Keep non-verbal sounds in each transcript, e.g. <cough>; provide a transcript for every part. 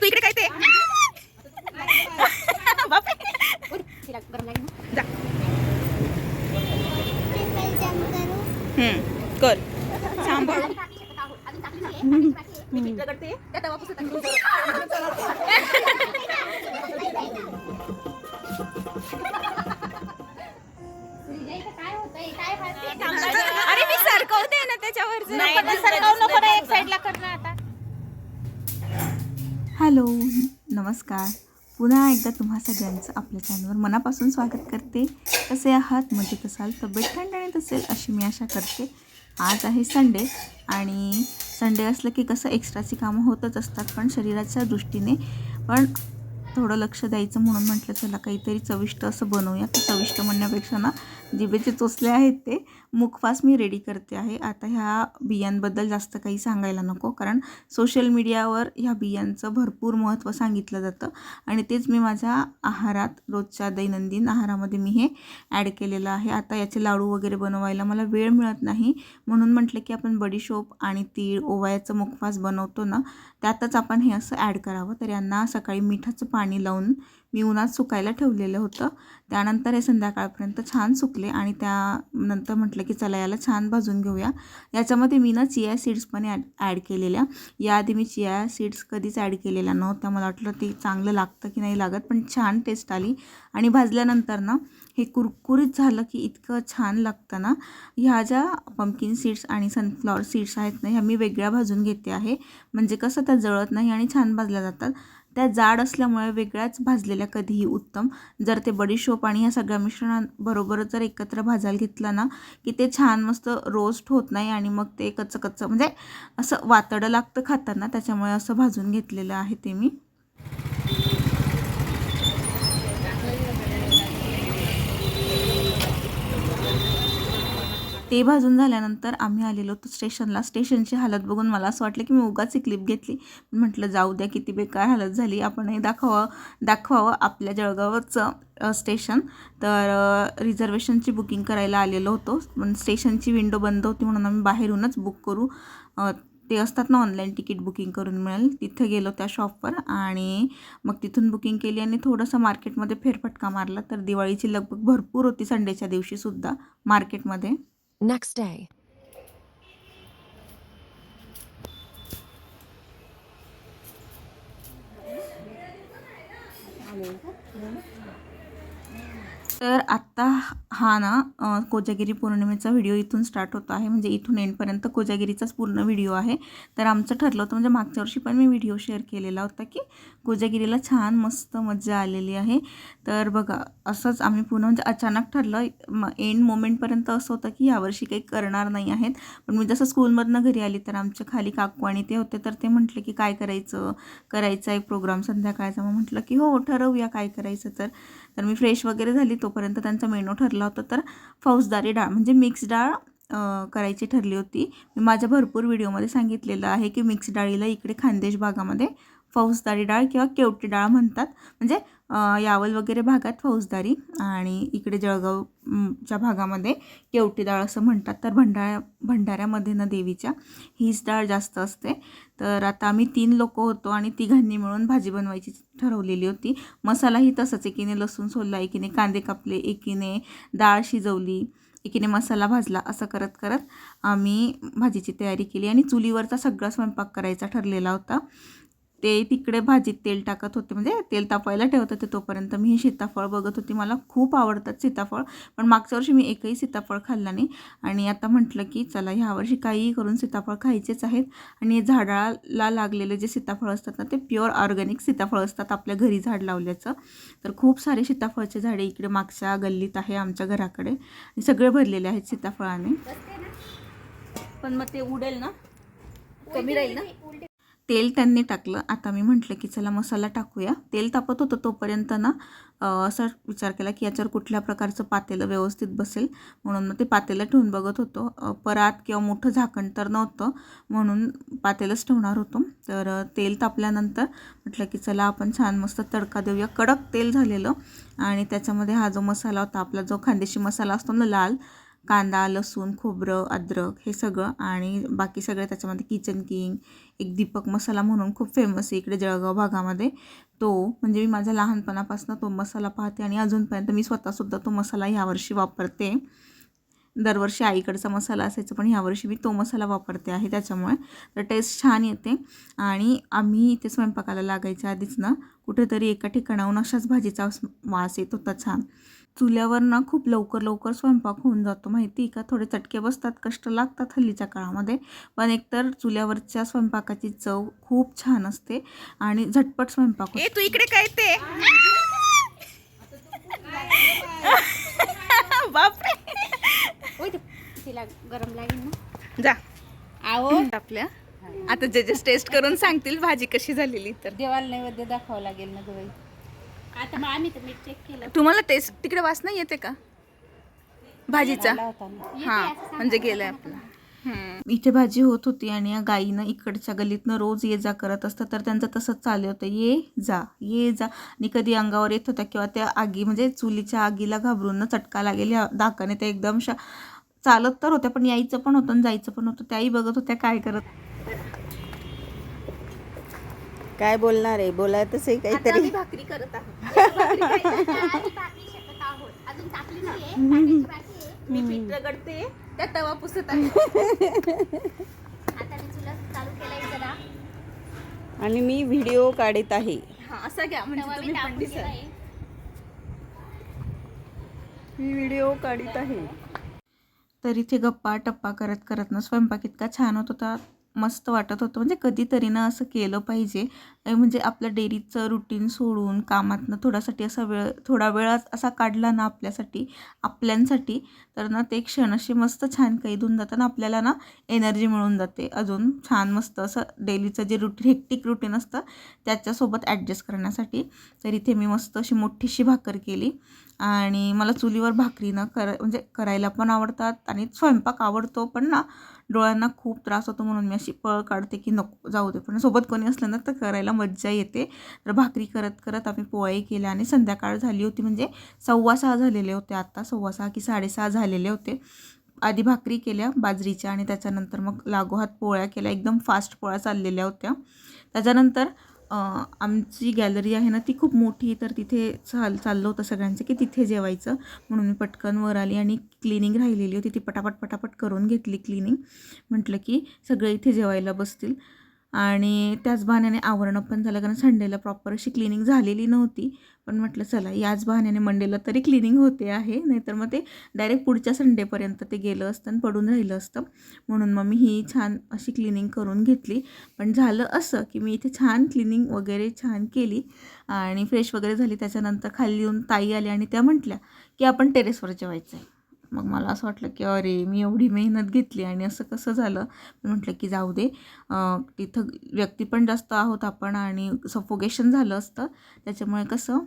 Twitter hello नमस्कार. पुन्हा एकदा तुम्हा सगळ्यांचं आपल्या चॅनलवर मनापासून स्वागत करते. कसे आहात? मजेत असाल? तब्येत ठणठणीत असेल अशी मी आशा करते. आज आहे संडे आणि संडे असलं की कसं एक्स्ट्राची कामं होतच असतात पण शरीराच्या दृष्टीने पण थोडं लक्ष द्यायचं म्हणून म्हटलं चला काहीतरी चविष्ट असं बनवूया. तर चविष्ट म्हणण्यापेक्षा ना जिभेचे चोचले आहेत ते मुखवास मी रेडी करते आहे. आता ह्या बियांबद्दल जास्त काही सांगायला नको कारण सोशल मीडियावर ह्या बियांचं भरपूर महत्त्व सांगितलं जातं. आणि तेच मी माझ्या आहारात रोजच्या दैनंदिन आहारामध्ये मी हे ॲड केलेलं आहे. आता याचे लाडू वगैरे बनवायला मला वेळ मिळत नाही. म्हणून म्हटलं की आपण बडीशोप आणि तीळ ओवायाचं मुखवास बनवतो ना त्यातच आपण हे असं ॲड करावं. तर यांना सकाळी मिठाचं पाणी लावून मी उन्हात सुकायला ठेवलेलं होतं. त्यानंतर हे संध्याकाळपर्यंत छान सुकले आणि त्यानंतर म्हटलं की चला याला छान भाजून घेऊया. याच्यामध्ये मी ना चिया सीड्स पण ॲड ॲड केलेल्या. याआधी मी चिया सीड्स कधीच ॲड केलेल्या नव्हत्या. मला वाटलं ते चांगलं लागतं की नाही लागत पण छान टेस्ट आली. आणि भाजल्यानंतर ना हे कुरकुरीत झालं की इतकं छान लागतं ना. ह्या ज्या पम्पकिन सीड्स आणि सनफ्लॉवर सीड्स आहेत ना ह्या मी वेगळ्या भाजून घेते आहे. म्हणजे कसं त्या जळत नाही आणि छान भाजल्या जातात. त्या जाड असल्यामुळे वेगळ्याच भाजलेल्या कधीही उत्तम. जर ते बडीशोप आणि ह्या सगळ्या मिश्रणाबरोबर जर एकत्र भाजायला घेतलं ना की ते छान मस्त रोस्ट होत नाही आणि मग ते कच्चं कच्चं म्हणजे असं वातडं लागतं खाताना त्याच्यामुळे असं भाजून घेतलेलं आहे ते मी. ते भाजून झाल्यानंतर आम्ही आलेलो होतो स्टेशनला. स्टेशनची हालत बघून मला असं वाटलं की मी उगाच ही क्लिप घेतली. म्हटलं जाऊ द्या किती बेकार हालत झाली. आपणही दाखवावं दाखवावं आपल्या जळगावचं स्टेशन. तर रिझर्वेशनची बुकिंग करायला आलेलो होतो. पण स्टेशनची विंडो बंद होती म्हणून आम्ही बाहेरूनच बुक करू. ते असतात ना ऑनलाईन तिकीट बुकिंग करून मिळेल. तिथं गेलो त्या शॉपवर आणि मग तिथून बुकिंग केली आणि थोडंसं मार्केटमध्ये फेरफटका मारला. तर दिवाळीची लगबग भरपूर होती संडेच्या दिवशीसुद्धा मार्केटमध्ये Next day. तर आत्ता हा ना कोजागिरी पौर्णिमेचा व्हिडिओ इथून स्टार्ट होतो आहे. म्हणजे इथून एंडपर्यंत कोजागिरीचाच पूर्ण व्हिडिओ आहे. तर आमचं ठरलं होतं म्हणजे मागच्या वर्षी पण मी व्हिडिओ शेअर केलेला होता की कोजागिरीला छान मस्त मजा आलेली आहे. तर बघा असंच आम्ही पुन्हा म्हणजे अचानक ठरलं म एंड मोमेंटपर्यंत असं होतं की यावर्षी काही करणार नाही आहेत. पण मी जसं स्कूलमधनं घरी आली तर आमच्या खाली काकू आणि ते होते तर ते म्हटले की काय करायचं? करायचा एक प्रोग्राम संध्याकाळचा. मग म्हटलं की हो ठरवूया काय करायचं तर. तर मी फ्रेश वगैरे झाली तो तोपर्यंत त्यांचा मेनू ठरला होता तर फौजदारी डाळ म्हणजे मिक्स डाळ करायची ठरली होती. मी माझ्या भरपूर व्हिडिओमध्ये सांगितलेलं आहे की मिक्स डाळीला इकडे खानदेश भागामध्ये फौजदारी डाळ किंवा केवटी डाळ म्हणतात. म्हणजे यावल वगैरे भागात फौजदारी आणि इकडे जळगावच्या भागामध्ये केवटी डाळ असं म्हणतात. तर भंडाऱ्या भंडाऱ्यामध्ये ना देवीच्या हीच डाळ जास्त असते. तर आता आम्ही तीन लोक होतो आणि तिघांनी मिळून भाजी बनवायची ठरवलेली होती. मसालाही तसंच एकीने लसूण सोलला एकीने कांदे कापले एकीने डाळ शिजवली एकीने मसाला भाजला असं करत करत आम्ही भाजीची तयारी केली आणि चुलीवरचा सगळा स्वयंपाक करायचा ठरलेला होता. ते तिकडे भाजीत तेल टाकत होते. म्हणजे तेल तापायला ठेवत होते तोपर्यंत. मी हे सीताफळ बघत होती. मला खूप आवडतात सीताफळ. पण मागच्या वर्षी मी एकही सीताफळ खाल्ला नाही. आणि आता म्हटलं की चला ह्यावर्षी काहीही करून सीताफळ खायचेच आहेत. आणि झाडाला लागलेले जे सीताफळ असतात ना ते प्युअर ऑर्गॅनिक सीताफळ असतात आपल्या घरी झाड लावल्याचं. तर खूप सारे सीताफळचे झाडे इकडे मागच्या गल्लीत आहे आमच्या घराकडे. आणि सगळे भरलेले आहेत सीताफळाने. पण मग ते उडेल ना? कमी राहील ना? तेल त्यांनी टाकलं. आता मी म्हटलं की चला मसाला टाकूया. तेल तापत होतं तोपर्यंत ना असा विचार केला की याच्यावर कुठल्या प्रकारचं पातेलं व्यवस्थित बसेल? म्हणून मग ते पातेलं ठेवून बघत होतो. परात किंवा मोठं झाकण तर नव्हतं. म्हणून पातेलंच ठेवणार होतो. तर तेल तापल्यानंतर म्हटलं की चला आपण छान मस्त तडका देऊया. कडक तेल झालेलं. आणि त्याच्यामध्ये हा जो मसाला होता आपला जो खानदेशी मसाला असतो ना लाल कांदा लसूण खोबरं अद्रक हे सगळं आणि बाकी सगळं त्याच्यामध्ये किचन किंग एक दीपक मसाला म्हणून खूप फेमस आहे इकडे जळगाव भागामध्ये. तो म्हणजे मी माझ्या लहानपणापासून तो मसाला पाहते आणि अजूनपर्यंत मी स्वतःसुद्धा तो मसाला ह्यावर्षी वापरते. दरवर्षी आईकडचा मसाला असायचा पण ह्यावर्षी मी तो मसाला वापरते आहे त्याच्यामुळे. तर टेस्ट छान येते आणि आम्ही इथे स्वयंपाकाला लागायच्या आधीच ना कुठेतरी एका ठिकाणाहून अशाच भाजीचा वास येत होता छान. चुल्यावर ना खूप लवकर लवकर स्वयंपाक होऊन जातो माहिती आहे का? थोडे चटके बसतात कष्ट लागतात हल्लीच्या काळामध्ये. पण एकतर चुल्यावरच्या स्वयंपाकाची चव खूप छान असते आणि झटपट स्वयंपाक तू इकडे काय ते? बापरे. तिला गरम लागेल ना. जा. आहो आपल्या. आता जजेस टेस्ट करून सांगतील भाजी कशी झालेली तर. देवाला नैवेद्य दाखवावं लागेल ना गं बाई. आता मग आम्ही तर मीठ चेक केलं. तुम्हाला टेस्ट तिकडे वास नाही येते का? भाजीचा? होता हा म्हणजे गेलाय आपला. इथे भाजी होत होती आणि या गाईनं इकडच्या गलीतनं रोज ये जा करत असतं तर त्यांचं तसंच चालू होतं. ये जा ये जा. आणि कधी अंगावर येत होत्या किंवा त्या आगी म्हणजे चुलीच्या आगीला घाबरून ना चटका लागेल या दाकाने त्या एकदम शा चालत तर होत्या पण यायचं पण होतं आणि जायचं पण होतं. त्याही बघत होत्या काय करत. काय बोलणार आहे? बोलायतच आहे काहीतरी. भाकरी करत आहोत. <laughs> मी पीठ रगडते. त्या तवा पुसत आहे. <laughs> आणि मी व्हिडिओ काढत आहे. हा असं घ्या. म्हणजे तुम्ही पण दिसाल मी व्हिडिओ काढत आहे. तर इथे गप्पा टप्पा करत करत ना स्वयंपाक इतका छान होत होता. मस्त वाटत होतं. म्हणजे कधीतरी ना असं केलं पाहिजे. म्हणजे आपलं डेअरीचं रुटीन सोडून कामातनं थोडासाठी असा वेळ थोडा वेळ असा काढला ना आपल्यासाठी आपल्यांसाठी तर ना ते क्षण असे मस्त छान कैदून जातं ना आपल्याला ना एनर्जी मिळून जाते. अजून छान मस्त असं डेलीचं जे रुटीन हेक्टिक रुटीन असतं त्याच्यासोबत ॲडजस्ट करण्यासाठी. तर इथे मी मस्त अशी मोठीशी भाकर केली. आणि मला चुलीवर भाकरी ना कर म्हणजे करायला पण आवडतात आणि स्वयंपाक आवडतो पण ना डोळ्यांना खूप त्रास होतो म्हणून मी अशी पळ काढते की नको जाऊ दे. पण सोबत कोणी असलं ना तर करायला मज्जा येते. तर भाकरी करत करत आम्ही पोळ्याही केल्या आणि संध्याकाळ झाली होती म्हणजे सव्वा सहा झालेले होते आत्ता सव्वा सहा की साडेसहा झालेले होते. आधी भाकरी केल्या बाजरीच्या आणि त्याच्यानंतर मग लागोहात पोळ्या केल्या एकदम फास्ट पोळ्या चाललेल्या होत्या. त्याच्यानंतर आमची गॅलरी आहे ना ती खूप मोठी तर तिथे चाल चाललं होतं सगळ्यांचं की तिथे जेवायचं. म्हणून मी पटकन वर आली आणि क्लिनिंग राहिलेली होती. ती पटापट पटापट करून घेतली क्लिनिंग. म्हटलं की सगळे इथे जेवायला बसतील. आणि त्याच बहाण्याने आवरणं पण झालं कारण संडेला प्रॉपर अशी क्लिनिंग झालेली नव्हती. पण म्हटलं चला याच बहाण्याने मंडेला तरी क्लिनिंग होते आहे. नाहीतर मग ते डायरेक्ट पुढच्या संडेपर्यंत ते गेलं असतं आणि पडून राहिलं असतं. म्हणून मग मी ही छान अशी क्लिनिंग करून घेतली. पण झालं असं की मी इथे छान क्लिनिंग वगैरे छान केली आणि फ्रेश वगैरे झाली. त्याच्यानंतर खाली येऊन ताई आली आणि त्या म्हटल्या की आपण टेरेसवर जेवायचं आहे मग मला असं वाटलं की अरे मी एवढी मेहनत घेतली आणि असं कसं झालं? मी म्हटलं की जाऊ दे. तिथं व्यक्ती पण जास्त आहोत आपण आणि सफोगेशन झालं असतं. त्याच्यामुळे कसं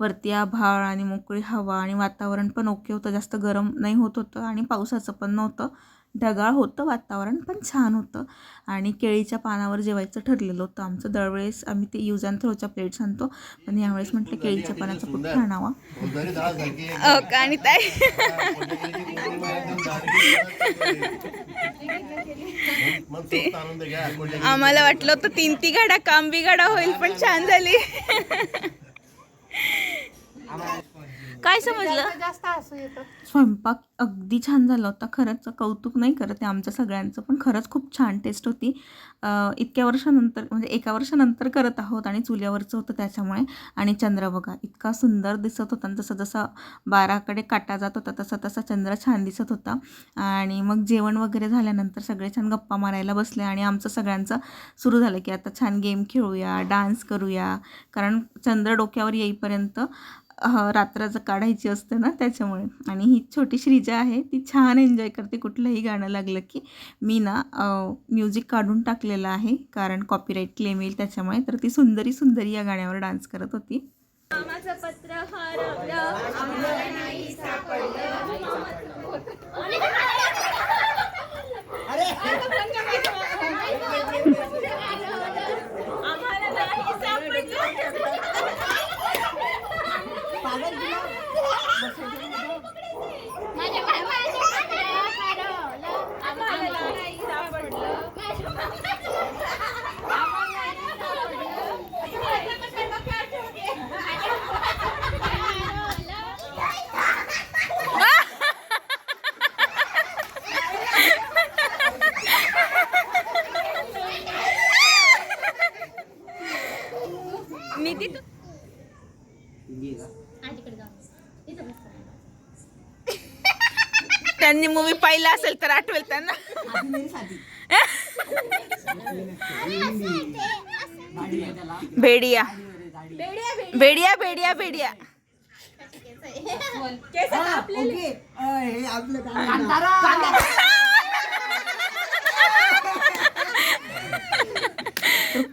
वरती आभाळ आणि मोकळी हवा आणि वातावरण पण ओके होतं. जास्त गरम नाही होत होतं आणि पावसाचं पण नव्हतं. ढगाळ होतं वातावरण पण छान होतं. आणि केळीच्या पानावर जेवायचं ठरलेलं होतं आमचं. दरवेळेस आम्ही ते यूज अँड थ्रोच्या प्लेट्स आणतो. पण यावेळेस म्हटलं केळीच्या पानाचा कुठं आणावा? हो आणि ताई? आम्हाला वाटलं होतं तीन ती गाडा काम बिगाडा होईल पण छान झाली. काय समजलं? स्वयंपाक अगदी छान झाला होता. खरंच कौतुक नाही करत आहे आमच्या सगळ्यांचं पण खरंच खूप छान टेस्ट होती. अं, इतक्या वर्षानंतर म्हणजे एका वर्षानंतर करत आहोत आणि चुल्यावरचं होतं त्याच्यामुळे. आणि चंद्र बघा इतका सुंदर दिसत होता. आणि जसं जसं बाराकडे काटा जात होता तसा तसा चंद्र छान दिसत होता. आणि मग जेवण वगैरे झाल्यानंतर सगळे छान गप्पा मारायला बसले आणि आमचं सगळ्यांचं सुरू झालं की आता छान गेम खेळूया डान्स करूया. कारण चंद्र डोक्यावर येईपर्यंत रात्र काढायची असते ना त्याच्यामुळे. आणि ही छोटी श्रीजा आहे ती छान एन्जॉय करते. कुठलंही गाणं लागलं की मी ना म्युझिक काढून टाकलेलं आहे. कारण कॉपीराईट क्लेम येईल त्याच्यामुळे. तर ती सुंदरी सुंदरी या गाण्यावर डान्स करत होती माझं पत्र हरवलं आम्हाला नाही सापडलं माझ्या नीती तू त्यांनी मूवी पाहिलं असेल तर आठवेल त्यांना. भेडिया. भेडिया भेडिया भेडिया.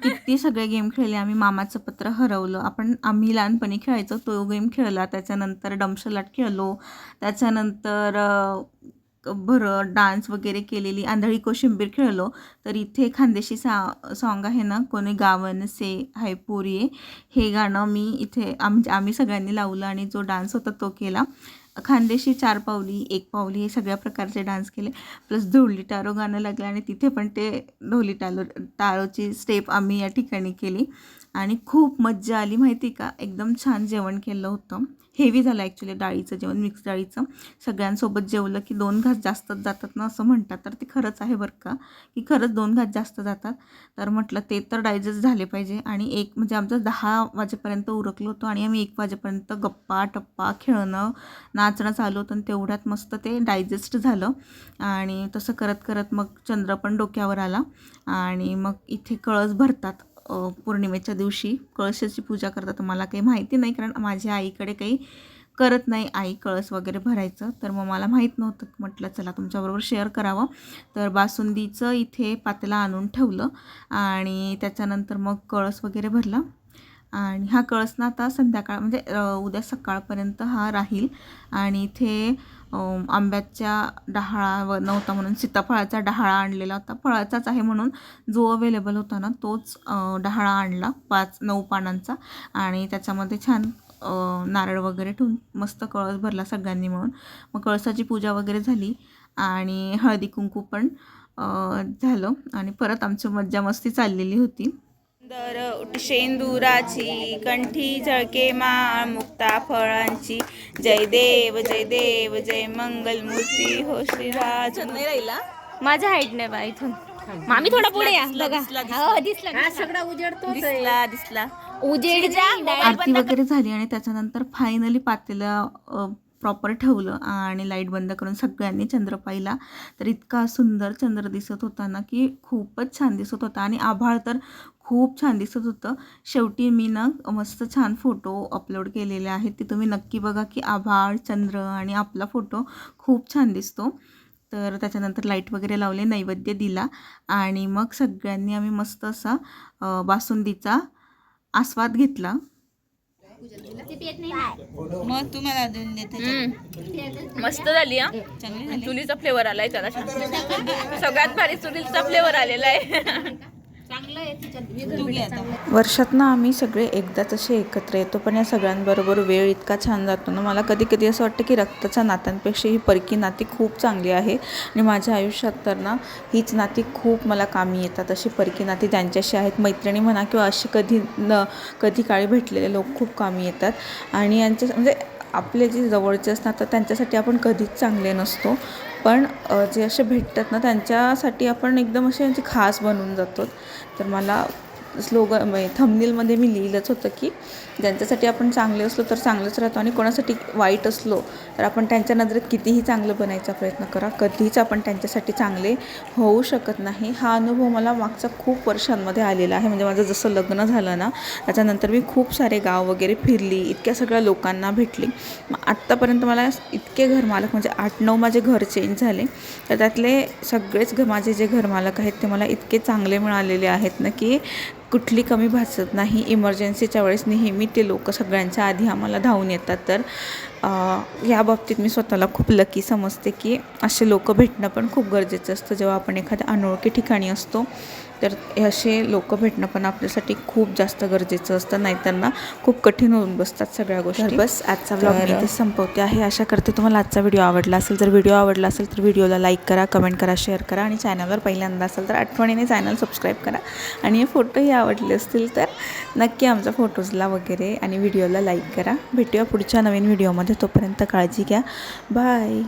किती सगळे गेम खेळले आम्ही मामाचं पत्र हरवलं. आपण आम्ही लहानपणी खेळायचो तो गेम खेळला. त्याच्यानंतर डमशलाट खेळलो. त्याच्यानंतर भरं डान्स वगैरे केलेली आंधळी कोशिंबीर खेळलो. तर इथे खानदेशी सा सॉन्ग आहे ना कोणी गावन से हाय पोरी हे गाणं मी इथे आम आम्ही सगळ्यांनी लावलं आणि जो डान्स होता तो केला. खानदेशी चार पावली एक पावली हे सगळ्या प्रकारचे डान्स केले. प्लस ढोली टारो गाणं लागलं आणि तिथे पण ते ढोली टालो टारोची स्टेप आम्ही या ठिकाणी केली. आणि खूप मज्जा आली माहिती का? एकदम छान जेवण केलं होतं. हेवी झालं ॲक्च्युली डाळीचं जेवण मिक्स डाळीचं. सगळ्यांसोबत जेवलं की दोन घास जास्तच जातात ना असं म्हणतात. तर ते खरंच आहे बरं का? की खरंच दोन घास जास्त जातात. तर म्हटलं ते तर डायजेस्ट झाले पाहिजे. आणि एक म्हणजे आमचं दहा वाजेपर्यंत उरकलो होतो आणि आम्ही एक वाजेपर्यंत गप्पा टप्पा खेळणं नाचणं चालू होतं आणि तेवढ्यात मस्त ते डायजेस्ट झालं. आणि तसं करत करत मग चंद्र पण डोक्यावर आला. आणि मग इथे कळस भरतात. पौर्णिमेच्या दिवशी कळशाची पूजा करतात. मला काही माहिती नाही कारण माझ्या आईकडे काही करत नाही. आई कळस वगैरे भरायचं. तर मग मला माहीत नव्हतं. म्हटलं चला तुमच्याबरोबर शेअर करावं. तर बासुंदीचं इथे पातेला आणून ठेवलं आणि त्याच्यानंतर मग कळस वगैरे भरला. आणि हा कळस ना आता संध्याकाळ म्हणजे उद्या सकाळपर्यंत हा राहील. आणि इथे आंब्याच्या डहाळा व नव्हता म्हणून सीताफळाचा डहाळा आणलेला होता. फळाचाच आहे म्हणून जो अवेलेबल होता ना तोच डहाळा आणला पाच नऊ पानांचा. आणि त्याच्यामध्ये छान नारळ वगैरे ठेवून मस्त कळस भरला सगळ्यांनी म्हणून मग कळसाची पूजा वगैरे झाली आणि हळदी कुंकू पण झालं. आणि परत आमची मज्जा मस्ती चाललेली होती. दर शेंदुराची कंठी झळके माळ मुक्ता फळांची. जय देव जय देव जय मंगल मूर्ती. हो श्रीराज नाही राहिला? माझा हाईट नाही बा इथून. मामी थोडा पुढे या बघा. हो दिसला दिसला. दिसला उजेड जा आरती वगैरे झाली आणि त्याच्यानंतर फायनली पातेलं प्रॉपर ठेवलं आणि लाइट बंद करून सगळ्यांनी चंद्र पाहिला. तर इतका सुंदर चंद्र दिसत होता ना की खूपच छान दिसत होता. आणि आभाळ तर खूप छान दिसत होतं. शेवटी मी ना मस्त छान फोटो अपलोड केलेले आहेत. ते तुम्ही नक्की बघा की आभाळ चंद्र आणि आपला फोटो खूप छान दिसतो. तर त्याच्यानंतर लाइट वगैरे लावले नैवेद्य दिला आणि मग सगळ्यांनी आम्ही मस्त असा बासुंदीचा आस्वाद घेतला. मग तुम्हाला देऊन देते मस्त झाली हा? चुलीचा फ्लेवर आलाय त्याला. सगळ्यात भारी चुलीचा फ्लेवर आलेला आहे. <laughs> वर्षातनं आता. वर्षात ना आम्ही सगळे एकदाच असे एकत्र येतो पण या सगळ्यांबरोबर वेळ इतका छान जातो ना मला कधी कधी असं वाटतं की रक्ताच्या नात्यांपेक्षा ही परकी नाती खूप चांगली आहे आणि माझ्या आयुष्यात तर ना हीच नाती खूप मला कामी येतात अशी परकी नाती त्यांच्याशी आहेत मैत्रिणी म्हणा किंवा अशी कधी न कधी काळी भेटलेले लोक खूप कामी येतात आणि यांच्या म्हणजे आपले जे जवळचे असतात तर त्यांच्यासाठी आपण कधीच चांगले नसतो. पण जे असे भेटतात ना त्यांच्यासाठी आपण एकदम असे यांची खास बनून जातो. तर मला स्लोगन म्हणजे थंबनेलमध्ये मी लिहिलंच होतं की ज्यांच्यासाठी आपण चांगले असलो तर चांगलंच राहतो आणि कोणासाठी वाईट असलो तर आपण त्यांच्या नजरेत कितीही चांगलं बनायचा प्रयत्न करा. कधीच आपण त्यांच्यासाठी चांगले होऊ शकत नाही. हा अनुभव मला मागचा खूप वर्षांमध्ये आलेला आहे. म्हणजे माझं जसं लग्न झालं ना त्याच्यानंतर मी खूप सारे गाव वगैरे फिरली इतक्या सगळ्या लोकांना भेटली. मग आत्तापर्यंत मला इतके घरमालक म्हणजे आठ नऊ माझे घर चेंज झाले. तर त्यातले सगळेच घ माझे जे घरमालक आहेत ते मला इतके चांगले मिळालेले आहेत ना की कुठली कमी भासत नाही. इमर्जन्सीच्या वेळेस नेहमी ते लोक सगळ्यांच्या आधी आम्हाला धावून येतात. तर या बाबतीत मी स्वतःला खूप लकी समजते की असे लोक भेटणं पण खूप गरजेचं असतं. जेव्हा आपण एखाद्या अनोळखी ठिकाणी असतो तर हे असे लोक भेटणं पण आपल्यासाठी खूप जास्त गरजेचं असतं नाहीतर ना खूप कठीण होऊन बसतात सगळ्या गोष्टी. बस आजचा ब्लॉग मी इथे संपवते आहे. आशा करते तुम्हाला आजचा व्हिडिओ आवडला असेल. जर व्हिडिओ आवडला असेल तर व्हिडिओला लाईक करा कमेंट करा शेअर करा आणि चॅनलवर पहिल्यांदा असेल तर आठवणीने चॅनल सबस्क्राईब करा. आणि हे फोटोही आवडले असतील तर नक्की आमच्या फोटोजला वगैरे आणि व्हिडिओला लाईक करा. भेटूया पुढच्या नवीन व्हिडिओमध्ये तोपर्यंत काळजी घ्या. बाय